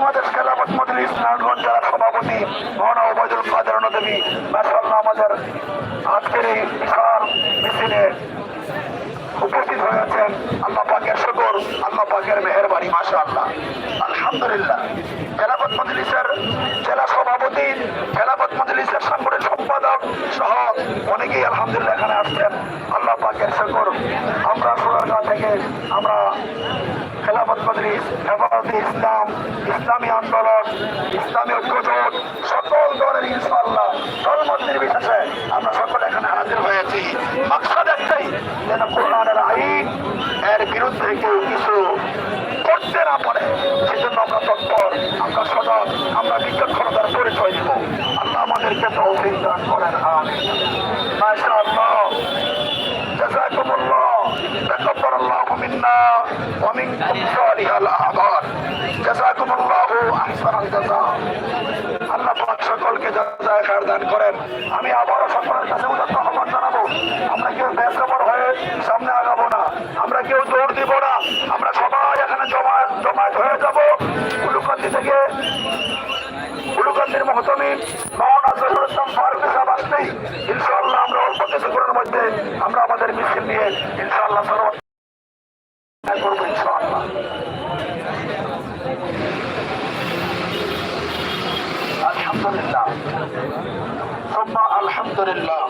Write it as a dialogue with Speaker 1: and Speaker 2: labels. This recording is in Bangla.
Speaker 1: বাংলাদেশ খেলাফত মজলিস নারায়ণগঞ্জ জেলার সভাপতি মহানা ওবায়দুল কাদের নদী মাসাল্লাহ আমাদের আজকের এই বিশাল মিছিলে উপস্থিত হয়েছেন আল্লাহ পাকের শুকর, আল্লাহ পাকের মেহরবানি মাসা আল্লাহ আলহামদুলিল্লাহ। খেলাফত মজলিসের জেলা সভাপতি, খেলাফত মজলিসের সাংগঠনিক সম্পাদক সহ অনেকেই আলহামদুলিল্লাহ এখানে আসছেন। আল্লাহ পাকের শুকর। আমরা সোনারগাঁ থেকে আমরা খেলাফত মজলিস হেফাজতে ইসলাম, ইসলামী আন্দোলন, ইসলামী ঐক্যজোট, সকল দলের ইনশাল্লাহ দলমত নির্বিশেষে আমরা সকলে এখানে হাজির হয়েছি। মাকসাদ একটাই, যেন কোরআনের আইন এর বিরুদ্ধে কেউ কিছু করতে না পারে। সেজন্য আমরা তৎপর, আমরা সদর আমরা বিচক্ষণতার পরিচয় দিব। আল্লাহ আমাদেরকে তৌফিক দান করেন, আমিন। منا ومنكم صالح الاعمال جزاكم الله احسن الجزاء আল্লাহ পাক সকলকে জাযায় খায়ের দান করেন আমি আবারও সকলের কাছে উদাত্ত আহ্বান জানাবো আমরা কেউ বেসবর হয়ে সামনে আগাবো না আমরা কেউ দৌড় দিব না আমরা সবাই এখানে জমায়েত জমায়েত হয়ে যাব কুলুকান্দি থেকে কুলুকান্দির মহতমিন মাওলানা জহিরুল ইসলাম ফারুক সাহেব আসলেই ইনশাআল্লাহ আমরা অল্প কিছুক্ষণের মধ্যে আমরা আমাদের মিছিল নিয়ে ইনশাআল্লাহ চেষ্টা করব ইনশাআল্লাহ আলহামদুলিল্লাহ আলহামদুলিল্লাহ।